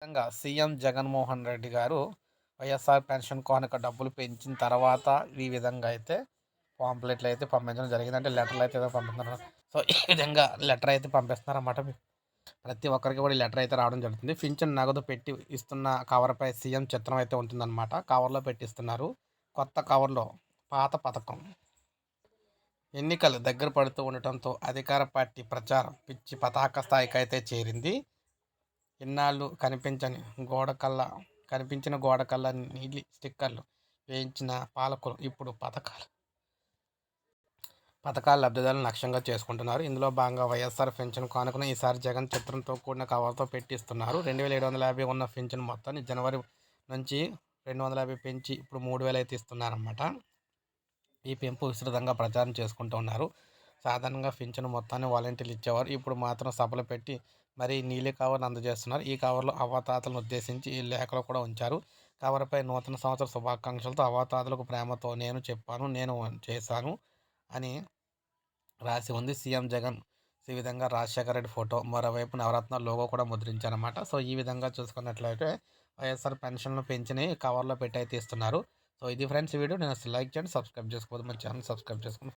ముఖ్యంగా సీఎం జగన్మోహన్ రెడ్డి గారు వైఎస్ఆర్ పెన్షన్ కానుక డబ్బులు పెంచిన తర్వాత ఈ విధంగా అయితే పాంప్లెట్లు అయితే పంపించడం జరిగింది అంటే లెటర్లు అయితే పంపిస్తున్నారు. సో ఈ విధంగా లెటర్ అయితే పంపిస్తున్నారన్నమాట. ప్రతి ఒక్కరికి కూడా లెటర్ అయితే రావడం జరుగుతుంది. పింఛన్ నగదు పెట్టి ఇస్తున్న కవర్పై సీఎం చిత్రం అయితే ఉంటుందన్నమాట. కవర్లో పెట్టిస్తున్నారు. కొత్త కవర్లో పాత పథకం. ఎన్నికలు దగ్గర పడుతూ ఉండటంతో అధికార పార్టీ ప్రచారం పిచ్చి పతాక స్థాయికి అయితే చేరింది. ఇన్నాళ్ళు కనిపించని గోడకల్లా కనిపించిన గోడకల్లా నీలి స్టిక్కర్లు వేయించిన పాలకులు ఇప్పుడు పథకాలు. పథకాల లబ్ధిదారులను లక్ష్యంగా చేసుకుంటున్నారు. ఇందులో భాగంగా వైఎస్ఆర్ పెన్షన్ కానుకను ఈసారి జగన్ చిత్రంతో కూడిన కవర్తో పెట్టిస్తున్నారు. రెండు వేల ఏడు వందల యాభై ఉన్న పెన్షన్ మొత్తాన్ని జనవరి నుంచి రెండు వందల యాభై పెంచి ఇప్పుడు మూడు వేలు అయితే ఇస్తున్నారన్నమాట ఈ పెంపు విస్తృతంగా ప్రచారం చేసుకుంటూ ఉన్నారు. సాధారణంగా పింఛను మొత్తాన్ని వాలంటీర్లు ఇచ్చేవారు. ఇప్పుడు మాత్రం సభలు పెట్టి మరి నీలి కవర్ను అందజేస్తున్నారు. ఈ కవర్లో అవతాతలను ఉద్దేశించి ఈ లేఖలు కూడా ఉంచారు. కవర్పై నూతన సంవత్సర శుభాకాంక్షలతో అవతాతలకు ప్రేమతో నేను చెప్పాను నేను చేశాను అని రాసి ఉంది. సీఎం జగన్ ఈ విధంగా రాజశేఖర రెడ్డి ఫోటో మరోవైపు నవరత్న లోగో కూడా ముద్రించారన్నమాట. సో ఈ విధంగా చూసుకున్నట్లయితే వైఎస్ఆర్ పెన్షన్లు పెంచిని కవర్లో పెట్టి అయితే ఇస్తున్నారు సో ఇది ఫ్రెండ్స్ వీడియో. నేను లైక్ చేయండి సబ్స్క్రైబ్ చేసుకోవద్దు మన ఛానల్ సబ్స్క్రైబ్ చేసుకోండి.